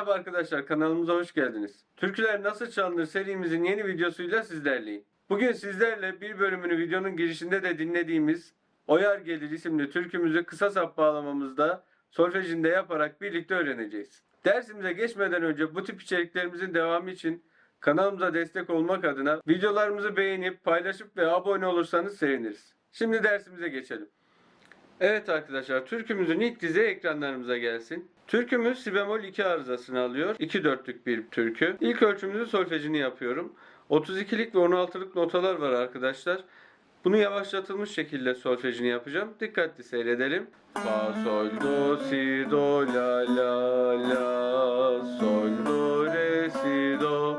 Merhaba arkadaşlar kanalımıza hoş geldiniz. Türküler nasıl çalınır serimizin yeni videosuyla sizlerleyim. Bugün sizlerle bir bölümünü videonun girişinde de dinlediğimiz Oyar Gelir isimli türkümüzü kısa sap bağlamamızda solfejinde yaparak birlikte öğreneceğiz. Dersimize geçmeden önce bu tip içeriklerimizin devamı için kanalımıza destek olmak adına videolarımızı beğenip paylaşıp ve abone olursanız seviniriz. Şimdi dersimize geçelim. Evet arkadaşlar türkümüzün ilk dizi ekranlarımıza gelsin. Türkümüz si bemol 2 arızasını alıyor. 2 dörtlük bir türkü. İlk ölçümüzü solfejini yapıyorum. 32'lik ve 16'lık notalar var arkadaşlar. Bunu yavaşlatılmış şekilde solfejini yapacağım. Dikkatli seyredelim. Fa, sol, do, si, do, la, la, la, sol, do, re, si, do.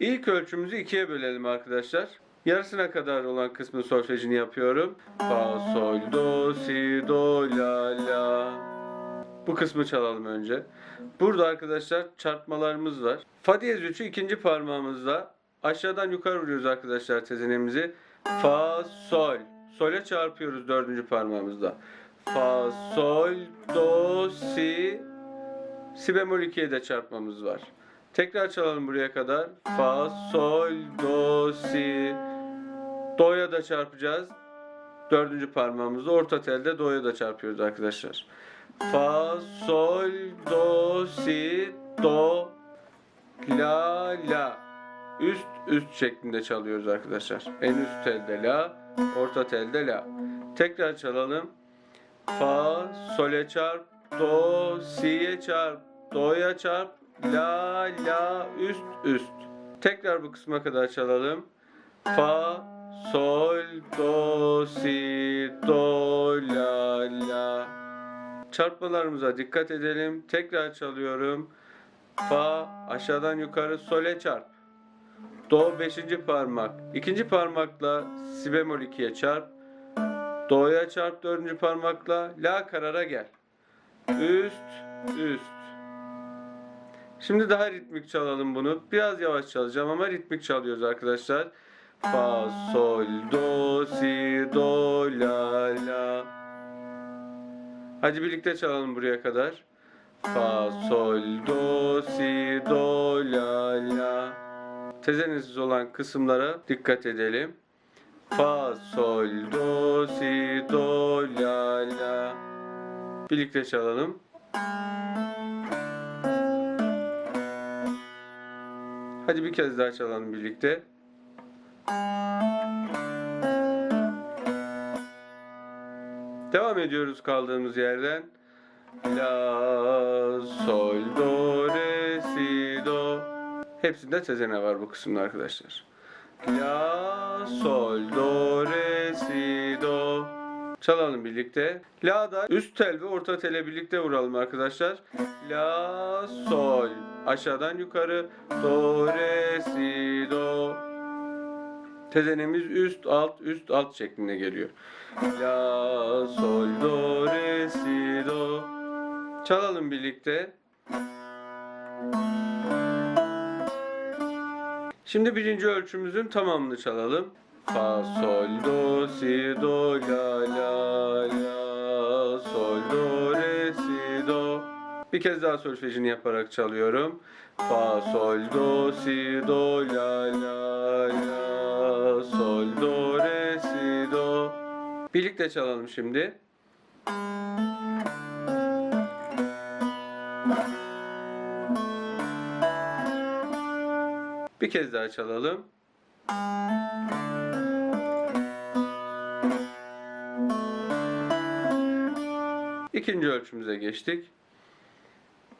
İlk ölçümüzü ikiye bölelim arkadaşlar. Yarısına kadar olan kısmı solfejini yapıyorum. Fa, sol, do, si, do, la, la. Bu kısmı çalalım önce. Burada arkadaşlar çarpmalarımız var. Fa diyez 3'ü ikinci parmağımızla aşağıdan yukarı vuruyoruz arkadaşlar tezenemizi. Fa, sol. Sol'e çarpıyoruz dördüncü parmağımızla. Fa, sol, do, si. Si bemol 2'ye de çarpmamız var. Tekrar çalalım buraya kadar. Fa, sol, do, si. Do'ya da çarpacağız. Dördüncü parmağımızla orta telde do'ya da çarpıyoruz arkadaşlar. Fa, sol, do, si, do, la, la. Üst üst şeklinde çalıyoruz arkadaşlar. En üst telde la, orta telde la. Tekrar çalalım. Fa, sole çarp, do, si'ye çarp, do'ya çarp, la, la, üst üst. Tekrar bu kısma kadar çalalım. Fa, sol, do, si, do, la, la. Çarpmalarımıza dikkat edelim. Tekrar çalıyorum. Fa aşağıdan yukarı sole çarp. Do 5. parmak. İkinci parmakla si bemol 2'ye çarp. Do'ya çarp 4. parmakla la karara gel. Üst üst. Şimdi daha ritmik çalalım bunu. Biraz yavaş çalacağım ama ritmik çalıyoruz arkadaşlar. Fa sol do si do la la. Hadi birlikte çalalım buraya kadar. Fa, sol, do, si, do, la, la. Tezenesiz olan kısımlara dikkat edelim. Fa, sol, do, si, do, la, la. Birlikte çalalım. Hadi bir kez daha çalalım birlikte. Devam ediyoruz kaldığımız yerden. La, sol, do, re, si, do. Hepsinde tezene var bu kısımda arkadaşlar. La, sol, do, re, si, do. Çalalım birlikte. La'da üst tel ve orta tele birlikte vuralım arkadaşlar. La, sol. Aşağıdan yukarı. Do, re, si, do. Tezenemiz üst alt üst alt şeklinde geliyor. La sol do re si do. Çalalım birlikte. Şimdi birinci ölçümüzün tamamını çalalım. Fa sol do si do la la la sol do re si do. Bir kez daha solfejini yaparak çalıyorum. Fa sol do si do la la la sol do re si do. Birlikte çalalım şimdi. Bir kez daha çalalım. İkinci ölçümüze geçtik.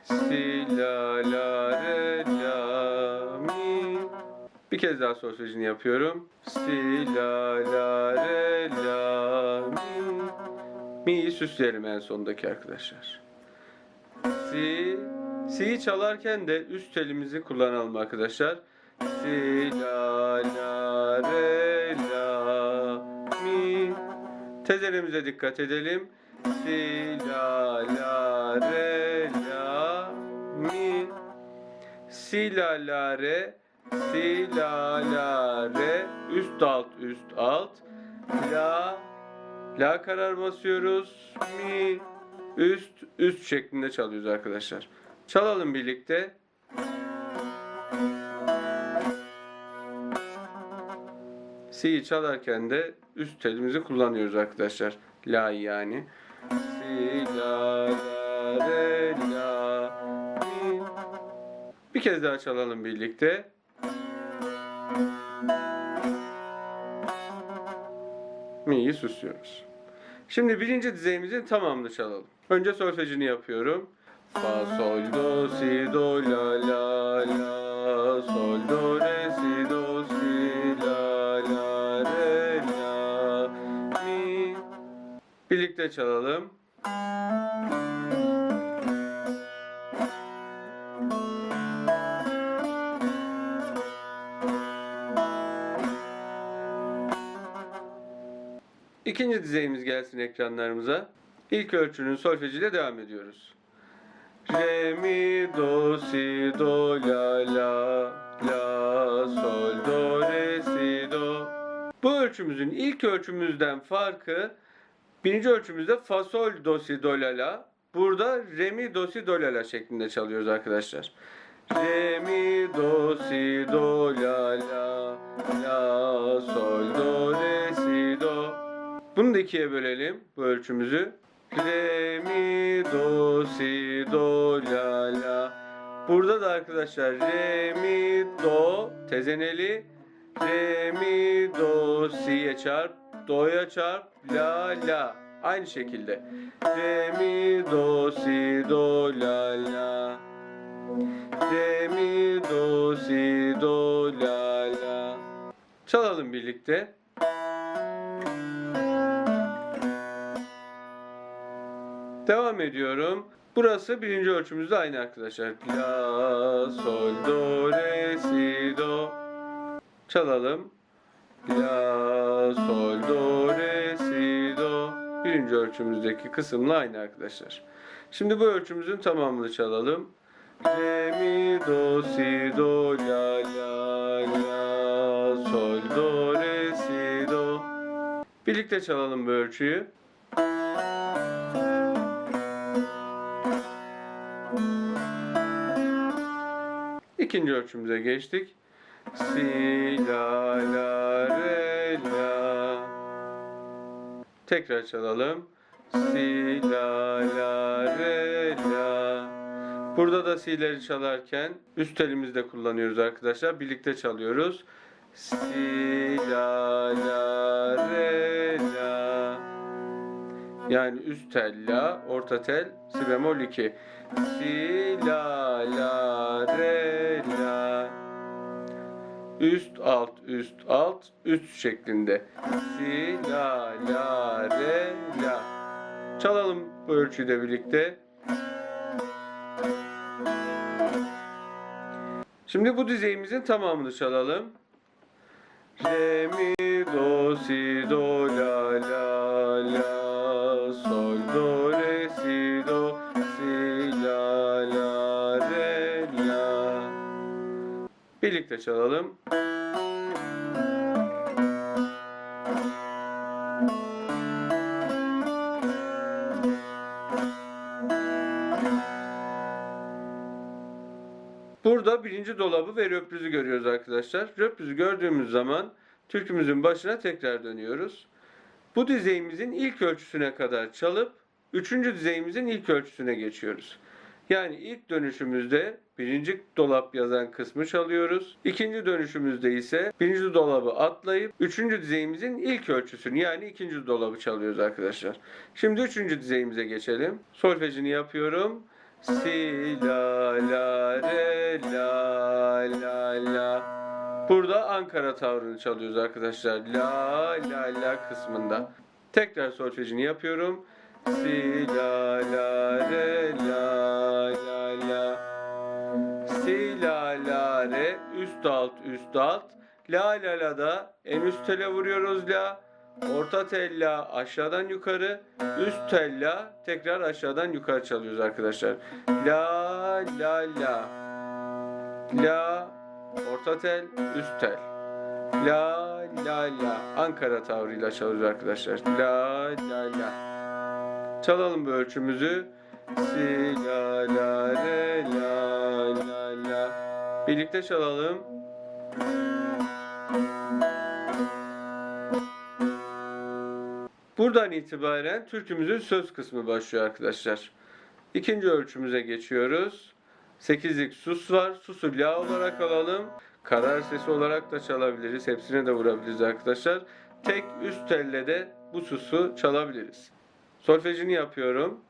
Si, la, la, re, la, kez daha solfejini yapıyorum. Si, la, la, re, la, mi. Mi'yi süsleyelim en sondaki arkadaşlar. Si, si'yi çalarken de üst telimizi kullanalım arkadaşlar. Si, la, la, re, la, mi. Tezelimize dikkat edelim. Si, la, la, re, la, mi. Si, la, la, re. Si, la, la, re. Üst alt, üst alt. La, la karar basıyoruz. Mi. Üst, üst şeklinde çalıyoruz arkadaşlar. Çalalım birlikte. Si'yi çalarken de üst telimizi kullanıyoruz arkadaşlar. La yani. Si, la, la, re, la, mi. Bir kez daha çalalım birlikte. Mi'yi susuyoruz. Şimdi birinci dizeyimizin tamamını çalalım. Önce solfejini yapıyorum. Fa, sol, do, si, do, la, la, la, sol, do, re, si, do, si, la, la, re, la, mi. Birlikte çalalım. İkinci dizeyimiz gelsin ekranlarımıza. İlk ölçünün solfejiyle devam ediyoruz. Re, mi, do, si, do, la, la, la, sol, do, re, si, do. Bu ölçümüzün ilk ölçümüzden farkı birinci ölçümüzde fa, sol, do, si, do, la, la. Burada re, mi, do, si, do, la, la şeklinde çalıyoruz arkadaşlar. Re, mi, do, si, do, la, la, la, sol, do, re, si, do. Bunu da ikiye bölelim bu ölçümüzü. Re, mi, do, si, do, la, la. Burada da arkadaşlar re, mi, do, tezeneli. Re, mi, do, si'ye çarp, do'ya çarp, la, la. Aynı şekilde. Re, mi, do, si, do, la, la. Re, mi, do, si, do, la, la. Çalalım birlikte. Devam ediyorum. Burası birinci ölçümüzde aynı arkadaşlar. La, sol, do, re, si, do. Çalalım. La, sol, do, re, si, do. Birinci ölçümüzdeki kısımla aynı arkadaşlar. Şimdi bu ölçümüzün tamamını çalalım. Re, mi, do, si, do, la, la, la, sol, do, re, si, do. Birlikte çalalım bu ölçüyü. İkinci ölçümüze geçtik. Si, la, la, re, la. Tekrar çalalım. Si, la, la, re, la. Burada da si'leri çalarken üst elimizde kullanıyoruz arkadaşlar. Birlikte çalıyoruz. Si, la, la, re, la. Yani üst tel la, orta tel si bemol 2. Si la la re la. Üst alt üst alt üst şeklinde. Si la la re la. Çalalım bu ölçüyü de birlikte. Şimdi bu dizeyimizin tamamını çalalım. Re mi do si do la la la Birlikte çalalım. Burada birinci dolabı ve röprüzü görüyoruz arkadaşlar. Röprüzü gördüğümüz zaman türkümüzün başına tekrar dönüyoruz. Bu dizeyimizin ilk ölçüsüne kadar çalıp üçüncü dizeyimizin ilk ölçüsüne geçiyoruz. Yani ilk dönüşümüzde birinci dolap yazan kısmı çalıyoruz. İkinci dönüşümüzde ise birinci dolabı atlayıp üçüncü dizeyimizin ilk ölçüsünü yani ikinci dolabı çalıyoruz arkadaşlar. Şimdi üçüncü dizeyimize geçelim. Solfejini yapıyorum. Si, la, la, re, la, la, la. Burada Ankara tavrını çalıyoruz arkadaşlar. La, la, la kısmında. Tekrar solfejini yapıyorum. Si, la, la, re, la, la, la. Si, la, la, re. Üst alt, üst alt. La, la, la da en üst tele vuruyoruz la. Orta tella aşağıdan yukarı, üst tella tekrar aşağıdan yukarı çalıyoruz arkadaşlar. La la la. La orta tel, üst tel. La la la. Ankara tavrıyla çalıyoruz arkadaşlar. La la la. Çalalım bu ölçümüzü. si la la re la la la. Birlikte çalalım. Buradan itibaren türkümüzün söz kısmı başlıyor arkadaşlar. İkinci ölçümüze geçiyoruz. Sekizlik sus var. Susu la olarak alalım. Karar sesi olarak da çalabiliriz. Hepsine de vurabiliriz arkadaşlar. Tek üst telle de bu susu çalabiliriz. Solfejini yapıyorum.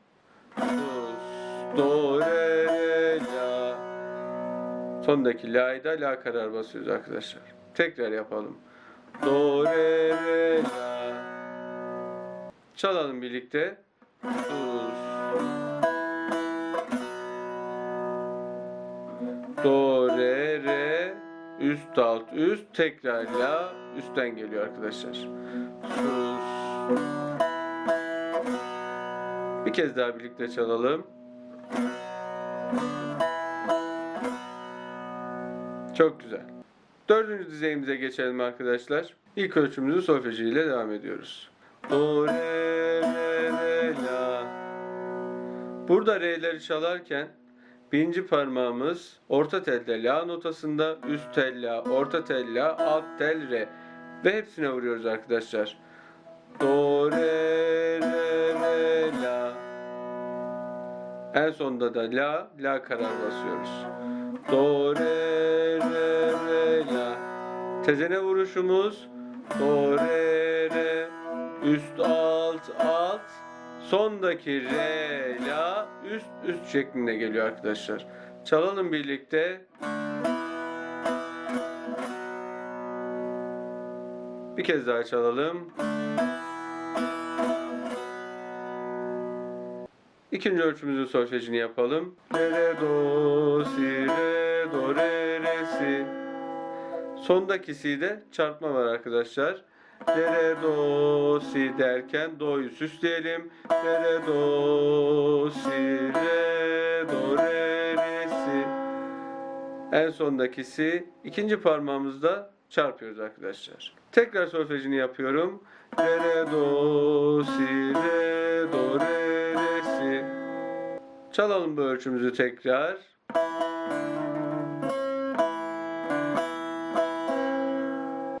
Do, re, la. Sondaki la'yı la karar basıyoruz arkadaşlar. Tekrar yapalım. Do, re, re, la. Çalalım birlikte. Sus. Do, re, re, üst alt üst tekrar la üstten geliyor arkadaşlar. Sus. Bir kez daha birlikte çalalım. Çok güzel. Dördüncü dizeyimize geçelim arkadaşlar. İlk ölçümüzü solfeji ile devam ediyoruz. Do, re, re, re, la. Burada re'leri çalarken birinci parmağımız orta telde la notasında, üst tel la, orta tel la, alt tel re ve hepsine vuruyoruz arkadaşlar. Do, re, re, En sonunda da la, la karar basıyoruz. Do, re, re, re, la. Tezene vuruşumuz do, re, re, üst, alt, alt. Sondaki re, la, üst, üst şeklinde geliyor arkadaşlar. Çalalım birlikte. Bir kez daha çalalım. İkinci ölçümüzün solfejini yapalım. Re, re, do, si, re, do, re, re, si. Sondaki si de çarpma var arkadaşlar. Re, re, do, si derken do'yu süsleyelim. Re, re, do, si, re, do, re, re, si. En sondaki si ikinci parmağımızda çarpıyoruz arkadaşlar. Tekrar solfejini yapıyorum. Re, re, do, si, re, do, re. Çalalım bu ölçümüzü tekrar.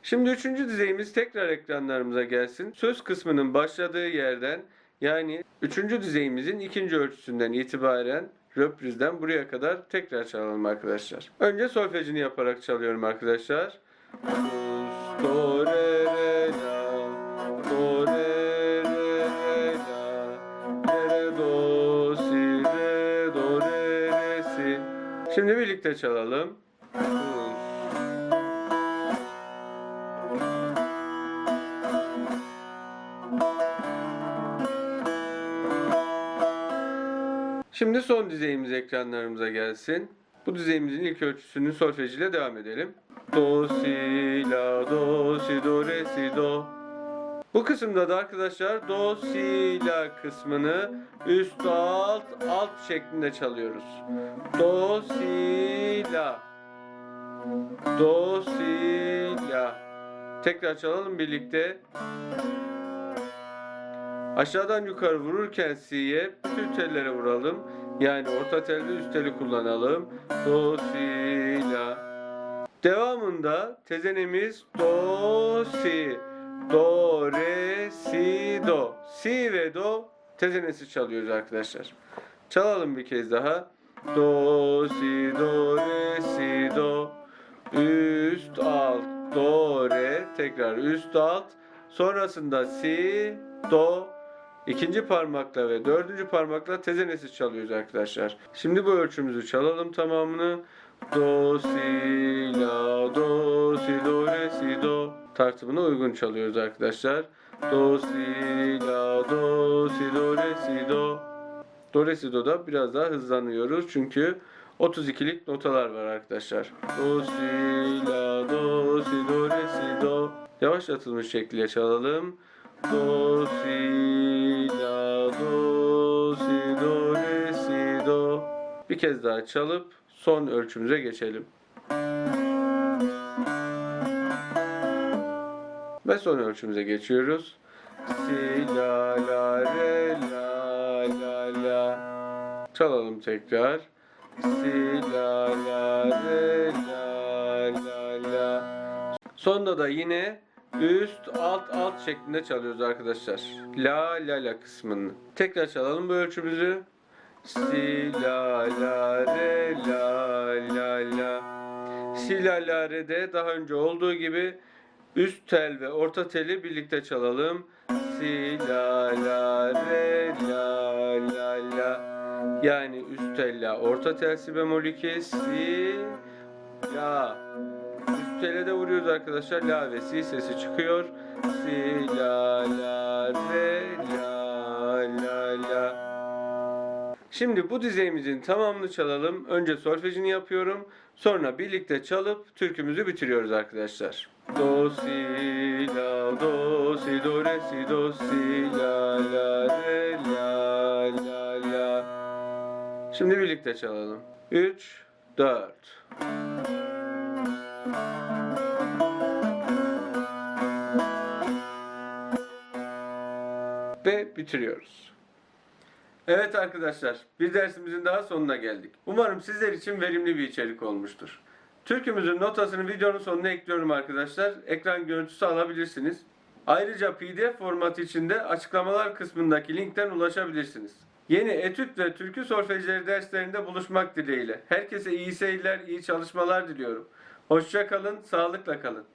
Şimdi üçüncü dizeyimiz tekrar ekranlarımıza gelsin. Söz kısmının başladığı yerden yani üçüncü dizeyimizin ikinci ölçüsünden itibaren röprizden buraya kadar tekrar çalalım arkadaşlar. Önce solfejini yaparak çalıyorum arkadaşlar. Do, birlikte çalalım. Şimdi son dizeyimiz ekranlarımıza gelsin. Bu dizeyimizin ilk ölçüsünün solfej ile devam edelim. Do, si, la, do, si, do, re, si, do. Bu kısımda da arkadaşlar do, si, la kısmını üst, alt, alt şeklinde çalıyoruz. Do, si, la. Do, si, la. Tekrar çalalım birlikte. Aşağıdan yukarı vururken si'ye bütün tellere vuralım. Yani orta telde üst teli kullanalım. Do, si, la. Devamında tezenemiz do, si. Do, re, si, do. Si ve do tezenesi çalıyoruz arkadaşlar. Çalalım bir kez daha. Do, si, do, re, si, do. Üst, alt, do, re. Tekrar üst, alt. Sonrasında si, do, İkinci parmakla ve dördüncü parmakla tezenesiz çalıyoruz arkadaşlar. Şimdi bu ölçümüzü çalalım tamamını. Do, si, la, do, si, do, re, si, do. Tartımına uygun çalıyoruz arkadaşlar. Do, si, la, do, si, do, re, si, do. Do, re, si, do'da biraz daha hızlanıyoruz çünkü 32'lik notalar var arkadaşlar. Do, si, la, do, si, do, re, si, do. Yavaşlatılmış şekliyle çalalım. Do, si, la, do, si, do, re, si, do. Bir kez daha çalıp son ölçümüze geçelim. Ve son ölçümüze geçiyoruz. Si, la, la, re, la, la, la. Çalalım tekrar. Si la la re la la la. Sonunda da yine üst alt alt şeklinde çalıyoruz arkadaşlar. La la la kısmını. Tekrar çalalım bu ölçümüzü. Si la la re la la la. Si la la re'de daha önce olduğu gibi üst tel ve orta teli birlikte çalalım. Si la la re la la la. Yani üst tel la orta tel si bemol 2 si la. Üst tele de vuruyoruz arkadaşlar. La ve si sesi çıkıyor. Si la la re la la la. Şimdi bu dizeyimizin tamamını çalalım. Önce solfejini yapıyorum. Sonra birlikte çalıp türkümüzü bitiriyoruz arkadaşlar. Do si la do si do re si do si la la re la la la. Şimdi birlikte çalalım. 3 4 ve bitiriyoruz. Evet arkadaşlar, bir dersimizin daha sonuna geldik. Umarım sizler için verimli bir içerik olmuştur. Türkümüzün notasını videonun sonuna ekliyorum arkadaşlar. Ekran görüntüsü alabilirsiniz. Ayrıca PDF formatı içinde açıklamalar kısmındaki linkten ulaşabilirsiniz. Yeni etüt ve türkü solfejleri derslerinde buluşmak dileğiyle. Herkese iyi seyirler, iyi çalışmalar diliyorum. Hoşça kalın, sağlıkla kalın.